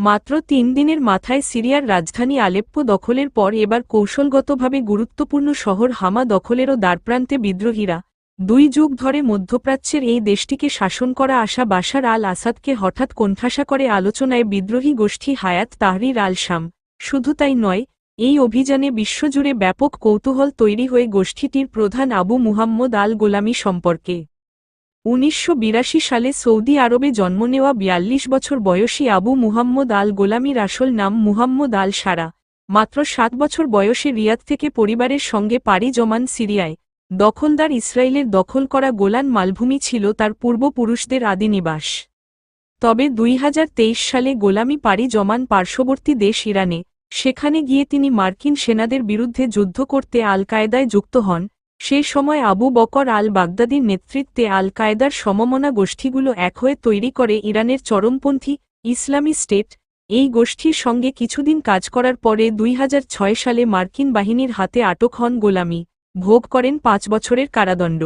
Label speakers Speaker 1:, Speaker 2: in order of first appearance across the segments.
Speaker 1: মাত্র তিন দিনের মাথায় সিরিয়ার রাজধানী আলেপ্পো দখলের পর এবার কৌশলগতভাবে গুরুত্বপূর্ণ শহর হামা দখলেরও দ্বারপ্রান্তে বিদ্রোহীরা। দুই যুগ ধরে মধ্যপ্রাচ্যের এই দেশটিকে শাসন করা আসা বাশার আল আসাদকে হঠাৎ কোণঠাসা করে আলোচনায় বিদ্রোহী গোষ্ঠী হায়াত তাহরির আল শাম। শুধু তাই নয়, এই অভিযানে বিশ্বজুড়ে ব্যাপক কৌতূহল তৈরি হয়ে গোষ্ঠীটির প্রধান আবু মুহাম্মদ আল গোলামি সম্পর্কে। উনিশশো বিরাশি সালে সৌদি আরবে জন্ম নেওয়া বিয়াল্লিশ বছর বয়সী আবু মুহাম্মদ আল গোলামির আসল নাম মুহাম্মদ আল সারা মাত্র সাত বছর বয়সে রিয়াদ থেকে পরিবারের সঙ্গে পাড়ি জমান সিরিয়ায়। দখলদার ইসরায়েলের দখল করা গোলান মালভূমি ছিল তার পূর্বপুরুষদের আদিনিবাস তবে দুই হাজার তেইশ সালে গোলামি পাড়ি জমান পার্শ্ববর্তী দেশ ইরানে। সেখানে গিয়ে তিনি মার্কিন সেনাদের বিরুদ্ধে যুদ্ধ করতে আল কায়দায় যুক্ত হন। সে সময় আবু বকর আল বাগদাদির নেতৃত্বে আল কায়দার সমমনা গোষ্ঠীগুলো এক হয়ে তৈরি করে ইরানের চরমপন্থী ইসলামী স্টেট। এই গোষ্ঠীর সঙ্গে কিছুদিন কাজ করার পরে দুই হাজার ছয় সালে মার্কিন বাহিনীর হাতে আটক হন গোলামি, ভোগ করেন পাঁচ বছরের কারাদণ্ড।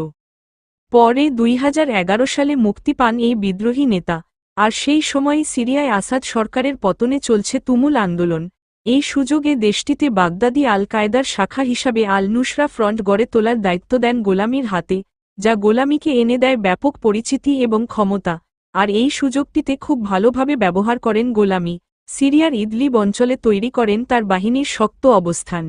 Speaker 1: পরে দুই হাজার এগারো সালে মুক্তি পান এই বিদ্রোহী নেতা, আর সেই সময়ই সিরিয়ায় আসাদ সরকারের পতনে চলছে তুমুল আন্দোলন। এই সুযোগে দেশটিতে বাগদাদি আল কায়দার শাখা হিসাবে আল নুসরা ফ্রন্ট গড়ে তোলার দায়িত্ব দেন গোলামির হাতে, যা গোলামিকে এনে দেয় ব্যাপক পরিচিতি এবং ক্ষমতা। আর এই সুযোগটিতে খুব ভালোভাবে ব্যবহার করেন গোলামি। সিরিয়ার ইদলিব অঞ্চলে তৈরি করেন তার বাহিনীর শক্ত অবস্থান।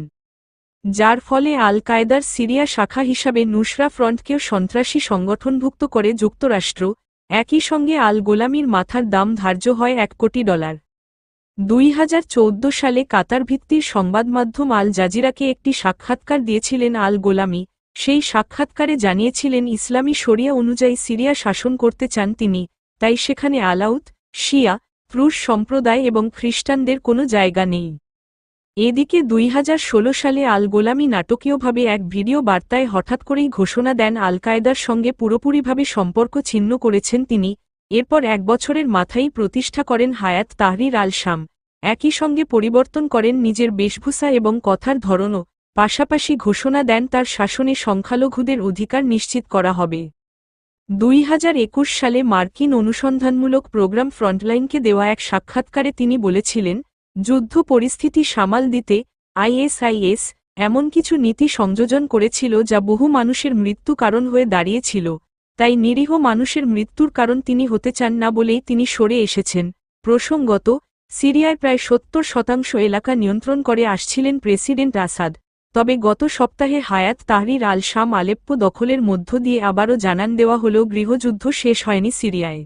Speaker 1: যার ফলে আল কায়দার সিরিয়া শাখা হিসাবে নুসরা ফ্রন্টকেও সন্ত্রাসী সংগঠনভুক্ত করে যুক্তরাষ্ট্র। একই সঙ্গে আল গোলামির মাথার দাম ধার্য হয় এক কোটি ডলার। দুই হাজার চৌদ্দ সালে কাতার ভিত্তির সংবাদমাধ্যম আল জাজিরাকে একটি সাক্ষাৎকার দিয়েছিলেন আল গোলামি। সেই সাক্ষাৎকারে জানিয়েছিলেন, ইসলামী শরিয়া অনুযায়ী সিরিয়া শাসন করতে চান তিনি, তাই সেখানে আলাউত শিয়া ক্রুশ সম্প্রদায় এবং খ্রিস্টানদের কোনো জায়গা নেই। এদিকে দুই হাজার ষোলো সালে আল গোলামি নাটকীয়ভাবে এক ভিডিও বার্তায় হঠাৎ করেই ঘোষণা দেন, আল কায়দার সঙ্গে পুরোপুরিভাবে সম্পর্ক ছিন্ন করেছেন তিনি এরপর এক বছরের মাথায় প্রতিষ্ঠা করেন হায়াত তাহরির আল শাম। একই সঙ্গে পরিবর্তন করেন নিজের বেশভূষা এবং কথার ধরনও। পাশাপাশি ঘোষণা দেন তার শাসনে সংখ্যালঘুদের অধিকার নিশ্চিত করা হবে। দুই হাজার একুশ সালে মার্কিন অনুসন্ধানমূলক প্রোগ্রাম ফ্রন্টলাইনকে দেওয়া এক সাক্ষাৎকারে তিনি বলেছিলেন, যুদ্ধ পরিস্থিতি সামাল দিতে আইএসআইএস এমন কিছু নীতি সংযোজন করেছিল যা বহু মানুষের মৃত্যু কারণ হয়ে দাঁড়িয়েছিল। তাই নিরীহ মানুষের মৃত্যুর কারণ তিনি হতে চান না বলেই তিনি সরে এসেছেন। প্রসঙ্গত, সিরিয়ায় প্রায় সত্তর শতাংশ এলাকা নিয়ন্ত্রণ করে আসছিলেন প্রেসিডেন্ট আসাদ। তবে গত সপ্তাহে হায়াত তাহরির আল শাম আলেপ্পো দখলের মধ্য দিয়ে আবারও জানান দেওয়া হল গৃহযুদ্ধ শেষ হয়নি সিরিয়ায়।